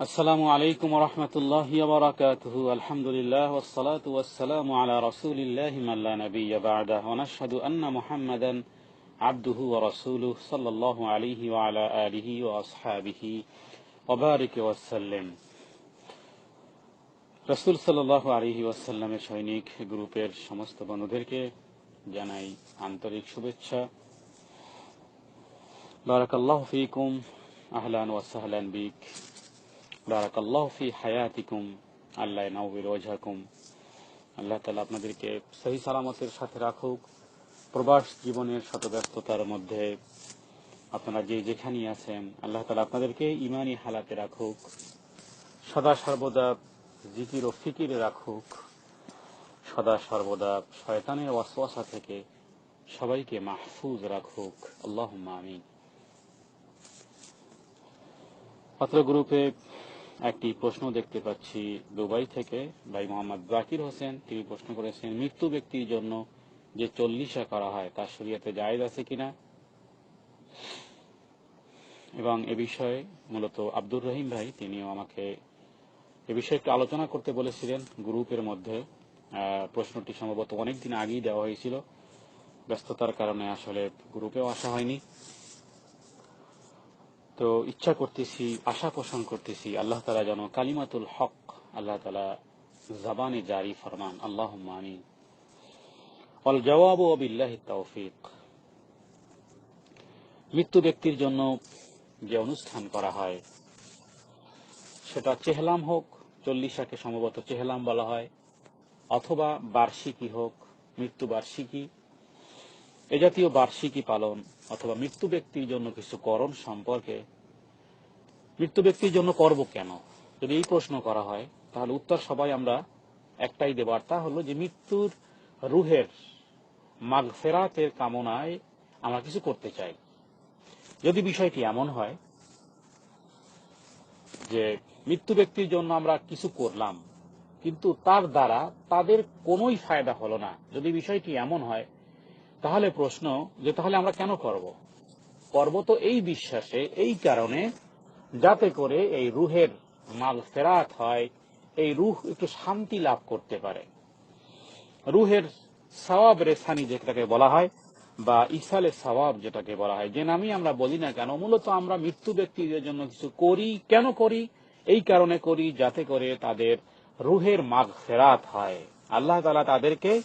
السلام عليكم ورحمة الله وبركاته الحمد لله والصلاة والسلام على رسول الله من لا نبي بعده ونشهد أن محمدا عبده ورسوله صلى الله عليه وعلى آله وأصحابه وبارك وسلم রসুল সাল্লাহ আলহি ওয়াসাল্লামের সৈনিক গ্রুপের সমস্ত বন্ধুদেরকে জানাই আন্তরিক শুভেচ্ছা বারাকাল্লাহ ফিকুম আহলান ওয়াসাহলান বিক বারাকাল্লাহ ফি হায়াতিকুম, আল্লাহ নাউবির ওজাকুম আল্লাহ তালা আপনাদেরকে সহি সালামতের সাথে রাখুক। প্রবাস জীবনের শত ব্যস্ততার মধ্যে আপনারা যে যেখানেই আছেন, আল্লাহ তালা আপনাদেরকে ইমানি হালাতে রাখুক। সদা সর্বদা জিকির ও ফিকিরে রাখুক। সদা সর্বদা শয়তানের ওয়াসওয়াসা থেকে সবাইকে মাহফুজ রাখুক। আল্লাহ আমিন। পাত্র গ্রুপে একটি প্রশ্ন দেখতে পাচ্ছি দুবাই থেকে। ভাই মোহাম্মদ জাকির হোসেন, তিনি প্রশ্ন করেছেন, মৃত্যু ব্যক্তির জন্য যে চল্লিশা করা হয় তার শরীয়তে জায়েজ আছে কিনা? এবং এ বিষয়ে মূলত আব্দুর রহিম ভাই, তিনিও আমাকে এ বিষয়ে একটু আলোচনা করতে বলেছিলেন গ্রুপের মধ্যে। প্রশ্নটি সম্ভবত অনেকদিন আগেই দেওয়া হয়েছিল। ব্যস্ততার কারণে আসলে গ্রুপেও আসা হয়নি। তো ইচ্ছা করতেছি, আশা পোষণ করতেছি, আল্লাহ তালা যেন কালিমাতুল হক, আল্লাহ তালা জবানে জারি ফরমান। আল্লাহ মানি অল জবাব বিল্লাহ তৌফিক। মৃত্যু ব্যক্তির জন্য যে অনুষ্ঠান করা হয়, সেটা চেহলাম হোক, চল্লিশাকে সম্ভবত চেহলাম বলা হয়, অথবা বার্ষিকী হোক, মৃত্যু বার্ষিকী এ জাতীয় বার্ষিকী পালন অথবা মৃত্যু ব্যক্তির জন্য কিছু করণ সম্পর্কে, মৃত্যু ব্যক্তির জন্য করব কেন? যদি এই প্রশ্ন করা হয়, তাহলে উত্তর সবাই আমরা একটাই দেবার। তা হলো যে মৃত্যুর রুহের মাগফেরাতের কামনায় আমরা কিছু করতে চাই। যদি বিষয়টি এমন হয় যে মৃত্যু ব্যক্তির জন্য আমরা কিছু করলাম, কিন্তু তার দ্বারা তাদের কোনোই ফায়দা হলো না, যদি বিষয়টি এমন হয় তাহলে প্রশ্ন যে তাহলে আমরা কেন করব? করব তো এই বিশ্বাসে, এই কারণে যাতে করে এই রুহের মাল ফেরাত হয়, এই রুহ একটু শান্তি লাভ করতে পারে। রুহের সওয়াব রেসানি যেটাকে বলা হয়, বা ইসালে সওয়াব যেটাকে বলা হয়, যে নামই আমরা বলি না কেন, মূলত আমরা মৃত্যু ব্যক্তিদের জন্য কিছু করি, কেন করি? এই কারণে করি যাতে করে তাদের রুহের মাগ ফেরাত হয়। আল্লাহ তালা তাদেরকে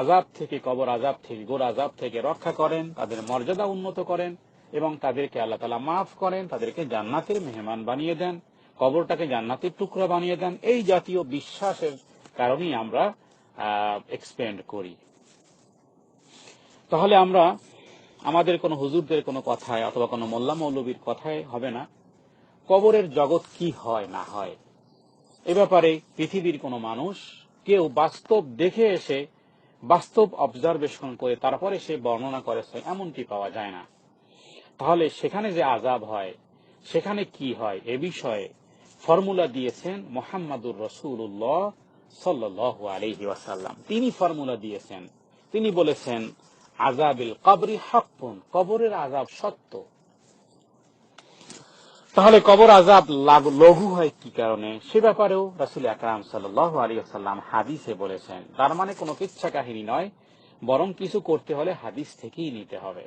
আজাব থেকে, কবর আজাব থেকে, গোর আজাব থেকে রক্ষা করেন, তাদের মর্যাদা উন্নত করেন এবং তাদেরকে আল্লাহ তালা মাফ করেন, তাদেরকে জান্নাতের মেহমান বানিয়ে দেন, কবরটাকে জান্নাতের টুকরা বানিয়ে দেন। এই জাতীয় বিশ্বাসের কারণেই আমরা এক্সপেন্ড করি। তাহলে আমরা আমাদের কোনো হুজুরদের কোনো কথায় অথবা কোনো মোল্লা মৌলবীর কথায় হবে না। কবরের জগৎ কি হয়, না হয়? এ ব্যাপারে পৃথিবীর কোনো মানুষ কেউ বাস্তব দেখে এসে বাস্তব অবজারভেশন করে তারপরে সে বর্ণনা করেছে, এমনটি পাওয়া যায় না। তাহলে সেখানে যে আজাব হয়, সেখানে কি হয়? এ বিষয়ে ফর্মুলা দিয়েছেন মোহাম্মদুর রসুল্লাহ সাল্লাহ আলহি ওয়াসাল্লাম। তিনি ফর্মুলা দিয়েছেন। তিনি বলেছেন আজাবিল কবরি হাক্কুন, কবরের আজাব সত্য। তাহলে কবর আজাব লঘু হয় কি কারণে? সে ব্যাপারেও রাসুল আকরাম সাল্লাহ আলী আসাল্লাম হাদিসে বলেছেন। তার মানে কোনো কিচ্ছা কাহিনী নয়, বরং কিছু করতে হলে হাদিস থেকেই নিতে হবে।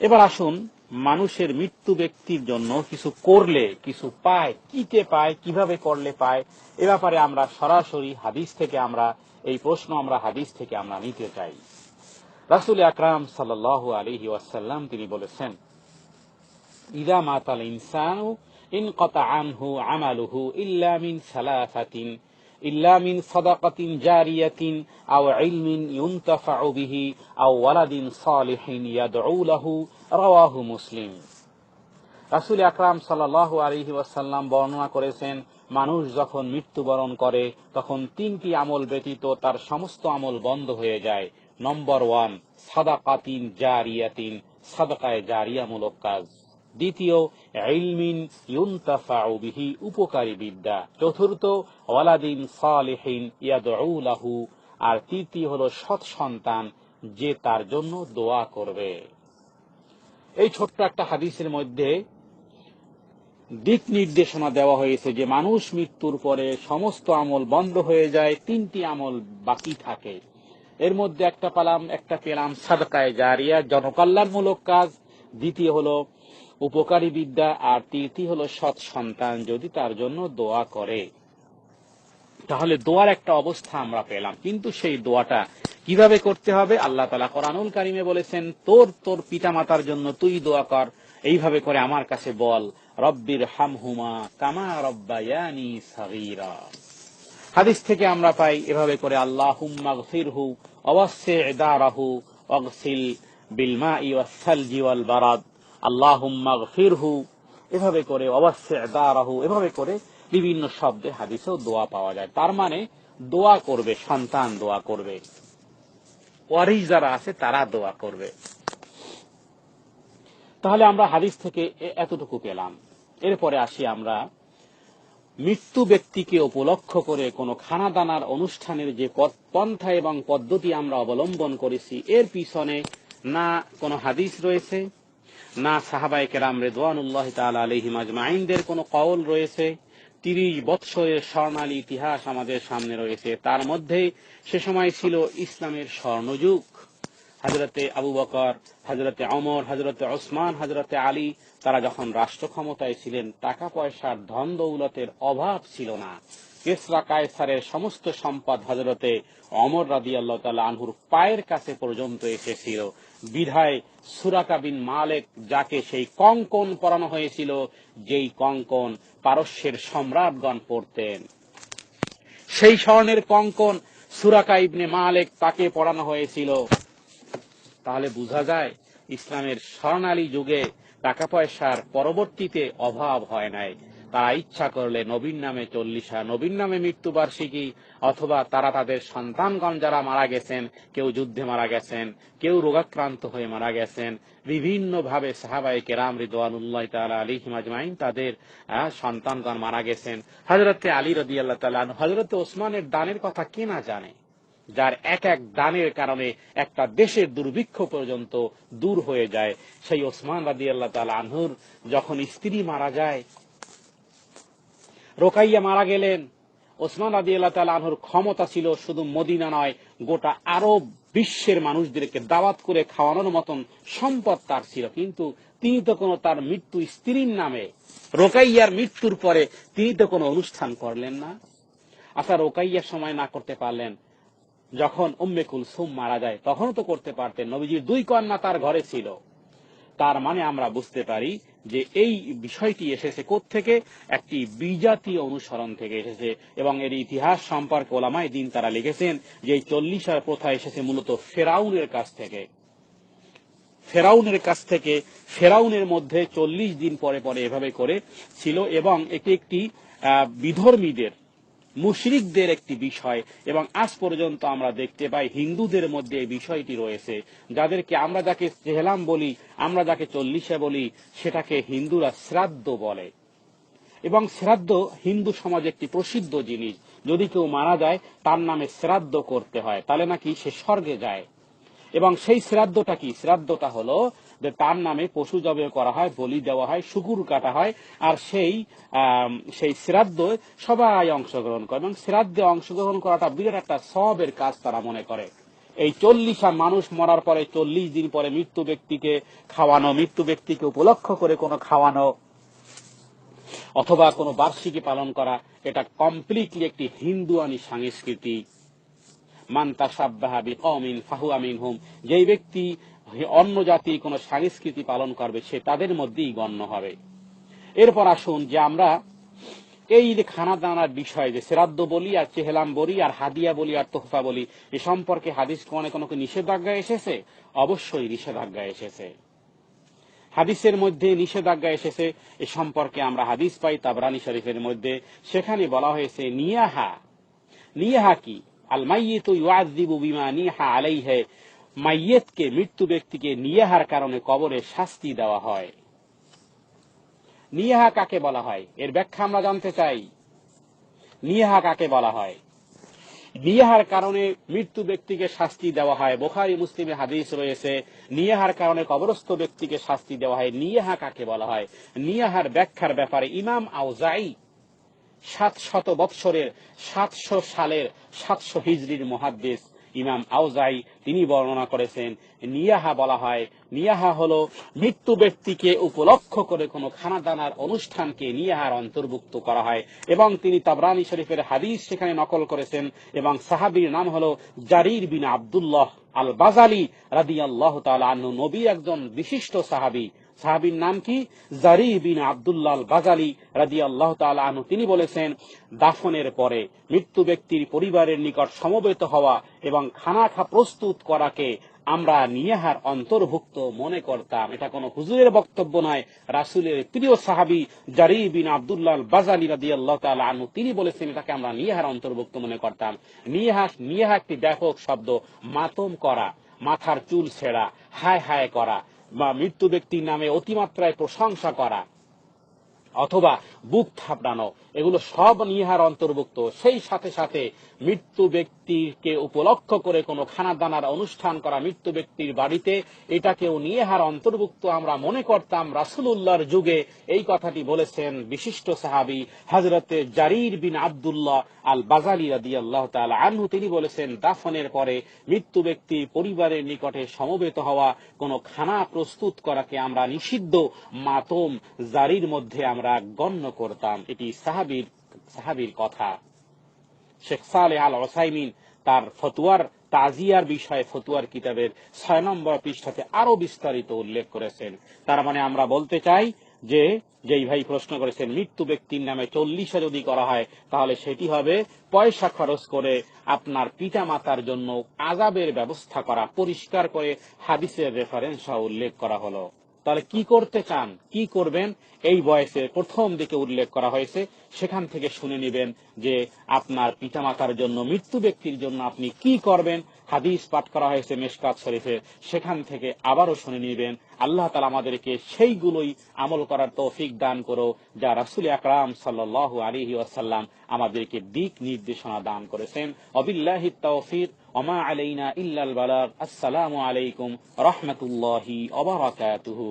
এবার আসুন, মানুষের মৃত্যু ব্যক্তির জন্য কিছু করলে, কিছু পায় কিতে পায়, কীভাবে করলে পায়, এ ব্যাপারে আমরা সরাসরি হাদিস থেকে আমরা, এই প্রশ্ন আমরা হাদিস থেকে আমরা নিতে চাই। রাসুল আকরাম সাল্লাহ আলহি ওয়াসাল্লাম তিনি বলেছেন ইদা মাতাল ইনসানু ইন কতা আনহু আমালুহু ইল্লামিন সালাফাতিন ইল্লামিন সদাকাতিন জারিয়াতিন আও ইলমিন বিহি আও ওয়ালাদিন সালিহিন রাওয়াহু মুসলিম রাসুল আকরাম ওয়াসাল্লাম বর্ণনা করেছেন, মানুষ যখন মৃত্যুবরণ করে তখন তিনটি আমল ব্যতীত তার সমস্ত আমল বন্ধ হয়ে যায়। নম্বর ওয়ান সাদাকাতিন জারিয়াতিন, সাদকায় জারিয়ামূলক কাজ। দিক নির্দেশনা দেওয়া হয়েছে যে, মানুষ মৃত্যুর পরে সমস্ত আমল বন্ধ হয়ে যায়, তিনটি আমল বাকি থাকে। এর মধ্যে একটা পালাম, একটা পেলাম সাদকায় জারিয়া, জনকল্যাণমূলক কাজ। দ্বিতীয় হলো উপকারী বিদ্যা আর তৃতীয় হলো সৎ সন্তান যদি তার জন্য দোয়া করে। তাহলে দোয়ার একটা অবস্থা আমরা পেলাম। কিন্তু সেই দোয়াটা কীভাবে করতে হবে? আল্লাহ তালা কোরআনুল কারিমে বলেছেন, তোর তোর পিতা মাতার জন্য তুই দোয়া কর। এইভাবে করে আমার কাছে বল, রব্বির হামহুমা কামা রব্বায়ানি সাগীরা। হাদিস থেকে আমরা পাই, এভাবে করে আল্লাহ হুম্মা গফিরহু, অবশ্যে দারাহু অগসিল বিলমা ওয়াসালজি ওয়াল বারাদ। আল্লাহ এভাবে করে অবশ্যে দারাহু এভাবে করে বিভিন্ন শব্দে, হাদিসেও দোয়া পাওয়া যায়। তার মানে দোয়া করবে, সন্তান দোয়া করবে। ওয়ারিস যারা আছে, তারা দোয়া করবে। তাহলে আমরা হাদিস থেকে এতটুকু পেলাম। এরপরে আসি আমরা, মৃত্যু ব্যক্তিকে উপলক্ষ করে কোনো খানা দানার অনুষ্ঠানের যে পন্থা এবং পদ্ধতি আমরা অবলম্বন করেছি, এর পিছনে না কোনো হাদিস রয়েছে? না সাহাবাই কেরাম রেদওয়ানুল্লাহ তাল আলহিম আজমাইনদের কোনো কওল রয়েছে? তিরিশ বৎসরের স্বর্ণালী ইতিহাস আমাদের সামনে রয়েছে। তার মধ্যে সে সময় ছিল ইসলামের স্বর্ণযুগ। হজরতে আবু বকর হজরতে অমর হজরতে ওসমান হজরতে আলী, তারা যখন রাষ্ট্র ক্ষমতায় ছিলেন, টাকা পয়সার ধন দৌলতের অভাব ছিল না। কেসরা কায়সারের সমস্ত সম্পদ হজরতে অমর রাদি আল্লাহ তালা আনহুর পায়ের কাছে পর্যন্ত এসেছিল। বিধায় সুরাকা বিন মালেক যাকে সেই কঙ্কন পরানো হয়েছিল, যেই কঙ্কন পারস্যের সম্রাটগণ পড়তেন। সেই স্বর্ণের কঙ্কন সুরাকা ইবনে মালেক তাকে পড়ানো হয়েছিল। তাহলে বোঝা যায়, ইসলামের স্বর্ণালী যুগে টাকা পয়সার পরবর্তীতে অভাব হয় নাই। তারা ইচ্ছা করলে নবীন নামে চল্লিশা নবীন নামে মৃত্যুবার্ষিকী, অথবা তারা তাদের সন্তানগণ যারা মারা গেছেন, কেউ যুদ্ধে মারা গেছেন, কেউ রোগাক্রান্ত হয়ে মারা গেছেন বিভিন্ন ভাবে সাহাবাই কেরাম রিদওয়ানুল্লাহ তালা আলী হিমাজমাইন তাদের সন্তানগণ মারা গেছেন। হজরতে আলী রদি আল্লাহ তালা হজরতে ওসমানের দানের কথা কে না জানে? যার এক এক দানের কারণে একটা দেশের দুর্ভিক্ষ পর্যন্ত দূর হয়ে যায়। সেই ওসমান রাদি আল্লাহ তালা আনহুর যখন স্ত্রী মারা যায় রোকাইয়া মারা গেলেন। ওসমান রাদি আল্লাহ আনহুর ক্ষমতা ছিল শুধু মদিনা নয়, গোটা আরব বিশ্বের মানুষদেরকে দাওয়াত করে খাওয়ানোর মতন সম্পদ তার ছিল। কিন্তু তিনি তো কোনো তার মৃত্যু স্ত্রীর নামে, রোকাইয়ার মৃত্যুর পরে তিনি তো কোনো অনুষ্ঠান করলেন না। আচ্ছা রোকাইয়ার সময় না করতে পারলেন। যখন উম্মে কুলসুম মারা যায়, তখনও তো করতে পারতেন। নবীজির দুই কন্যা তার ঘরে ছিল। তার মানে আমরা বুঝতে পারি যে এই বিষয়টি এসেছে থেকে একটি বিজাতীয় অনুসরণ থেকে এসেছে এবং এর ইতিহাস সম্পর্কে ওলামায় দিন তারা লিখেছেন যে এই চল্লিশার প্রথা এসেছে মূলত ফেরাউনের কাছ থেকে। ফেরাউনের কাছ থেকে, ফেরাউনের মধ্যে চল্লিশ দিন পরে পরে এভাবে করে ছিল এবং এটি একটি বিধর্মীদের মুশরিকদের একটি বিষয়, এবং আজ পর্যন্ত আমরা দেখতে পাই হিন্দুদের মধ্যে এই বিষয়টি রয়েছে। যাদেরকে আমরা যাকে চেহলাম বলি, আমরা যাকে চল্লিশে বলি, সেটাকে হিন্দুরা শ্রাদ্ধ বলে। এবং শ্রাদ্ধ হিন্দু সমাজে একটি প্রসিদ্ধ জিনিস। যদি কেউ মারা যায়, তার নামে শ্রাদ্ধ করতে হয়, তাহলে নাকি সে স্বর্গে যায়। এবং সেই শ্রাদ্ধটা কি? শ্রাদ্ধটা হলো তার নামে পশু জবে করা হয়, বলি দেওয়া হয় শুকুর কাটা হয়, আর সেই সেই শ্রাদ্ধ সবাই অংশগ্রহণ করে। এবং শ্রাদ্ধে অংশগ্রহণ করাটা বিরাট একটা সবের কাজ তারা মনে করে। এই চল্লিশা মানুষ মরার পরে, চল্লিশ দিন পরে মৃত্যু ব্যক্তিকে খাওয়ানো, মৃত্যু ব্যক্তিকে উপলক্ষ করে কোনো খাওয়ানো, অথবা কোনো বার্ষিকী পালন করা, এটা কমপ্লিটলি একটি হিন্দুয়ানি সংস্কৃতি। মান্তা সাব্বাহা বিকমিন ফাহুয়া মিনহুম। যেই ব্যক্তি অন্য জাতি কোন সংস্কৃতি পালন করবে, সে তাদের মধ্যেই গণ্য হবে। এরপর আসুন যে আমরা এই যে খানা দানার বিষয়, যে সেরাদ্দ বলি আর চেহলাম বলি আর হাদিয়া বলি আর তোহফা বলি, এ সম্পর্কে হাদিস কোনে কোনো নিষেধাজ্ঞা এসেছে? অবশ্যই নিষেধাজ্ঞা এসেছে। হাদিসের মধ্যে নিষেধাজ্ঞা এসেছে, এ সম্পর্কে আমরা হাদিস পাই তাবরানি শরীফের মধ্যে। সেখানে বলা হয়েছে, নিয়াহা। নিয়াহা কি? আল মাইয়িত ইউআযযিবু বিমা নিহা আলাইহি। মাইয়েতকে মৃত্যু ব্যক্তিকে নিয়াহার কারণে কবরে শাস্তি দেওয়া হয়। নিয়াহা কাকে বলা হয়? এর ব্যাখ্যা আমরা জানতে চাই। নিয়াহা কাকে বলা হয়? নিয়াহার কারণে মৃত্যু ব্যক্তিকে শাস্তি দেওয়া হয়। বোখারি, মুসলিমে হাদিস রয়েছে, নিয়াহার কারণে কবরস্থ ব্যক্তিকে শাস্তি দেওয়া হয়। নিয়াহা কাকে বলা হয়? নিয়াহার ব্যাখ্যার ব্যাপারে ইমাম আউজাই সাত শত বৎসরের সাতশো সালের সাতশো হিজড়ির মহাদ্দেশ ইমাম আউজাই তিনি বর্ণনা করেছেন, নিয়াহা বলা হয়, নিয়াহা হলো মৃত্যু ব্যক্তিকে উপলক্ষ করে কোনো খানাদানার অনুষ্ঠানকে নিয়াহার অন্তর্ভুক্ত করা হয়। এবং তিনি তাবরানী শরীফের হাদিস সেখানে নকল করেছেন এবং সাহাবীর নাম হলো জারির বিন আব্দুল্লাহ আল বাজালি রাদি আল্লাহ আনহু। নবী একজন বিশিষ্ট সাহাবী। সাহাবীর নাম কি? জারি বিন আব্দুল্লাহ আল বাজালি রাদি আল্লাহ আনহু। তিনি বলেছেন, দাফনের পরে মৃত্যু ব্যক্তির পরিবারের নিকট সমবেত হওয়া এবং খানা খা প্রস্তুত করাকে আমরা নিয়াহার অন্তর্ভুক্ত মনে করতাম। এটা কোনো হুজুরের বক্তব্য নয়, রাসুলের প্রিয় সাহাবি জারি বিন আব্দুল্লাহ বাজালি রাদি আল্লাহ আনহু। তিনি বলেছেন, এটাকে আমরা নিয়াহার অন্তর্ভুক্ত মনে করতাম। নিয়াহা নিয়াহা একটি ব্যাপক শব্দ, মাতম করা, মাথার চুল ছেঁড়া, হায় হায় করা। বা মৃত্যু ব্যক্তির নামে অতিমাত্রায় প্রশংসা করা অথবা বুক থাপড়ানো, এগুলো সব নিহার অন্তর্ভুক্ত। সেই সাথে সাথে মৃত্যু ব্যক্তিকে উপলক্ষ করে কোনো খানা দানার অনুষ্ঠান করা মৃত্যু ব্যক্তির বাড়িতে, এটাকেও নিহার অন্তর্ভুক্ত আমরা মনে করতাম রাসুলুল্লাহর যুগে এই কথাটি বলেছেন বিশিষ্ট সাহাবি হজরতে জারির বিন আবদুল্লাহ আল বাজালি রাদি আল্লাহ তালা আনহু। তিনি বলেছেন, দাফনের পরে মৃত্যু ব্যক্তি পরিবারের নিকটে সমবেত হওয়া কোনো খানা প্রস্তুত করাকে আমরা নিষিদ্ধ মাতম জারির মধ্যে আমরা গণ্য করতাম। এটি সাহাবির সাহাবির কথা। শেখ সালে আল ওসাইমিন তার ফতুয়ার তাজিয়ার বিষয়ে ফতুয়ার কিতাবের ছয় নম্বর পৃষ্ঠাতে আরও বিস্তারিত উল্লেখ করেছেন। তার মানে আমরা বলতে চাই যে, যেই ভাই প্রশ্ন করেছেন, মৃত্যু ব্যক্তির নামে চল্লিশে যদি করা হয়, তাহলে সেটি হবে পয়সা খরচ করে আপনার পিতা মাতার জন্য আজাবের ব্যবস্থা করা, পরিষ্কার করে হাদিসের রেফারেন্স উল্লেখ করা হলো। তাহলে কি করতে চান, কি করবেন, এই বয়সে প্রথম দিকে উল্লেখ করা হয়েছে, সেখান থেকে শুনে নেবেন যে আপনার পিতামাতার জন্য, মৃত্যু ব্যক্তির জন্য আপনি কি করবেন হাদিস পাঠ করা হয়েছে মেশকাত শরীফে, সেখান থেকে আবারও শুনে নিবেন, আল্লাহ তালা আমাদেরকে সেইগুলোই আমল করার তৌফিক দান করো, যা রাসুল আকরাম সাল্লাহ আলহি আসাল্লাম আমাদেরকে দিক নির্দেশনা দান করেছেন। অবিল্লাহি তৌফিক, ওমা আলাইনা ইল্লাল বালাগ। আসসালামু আলাইকুম রহমতুল্লাহি অবরাকাতুহু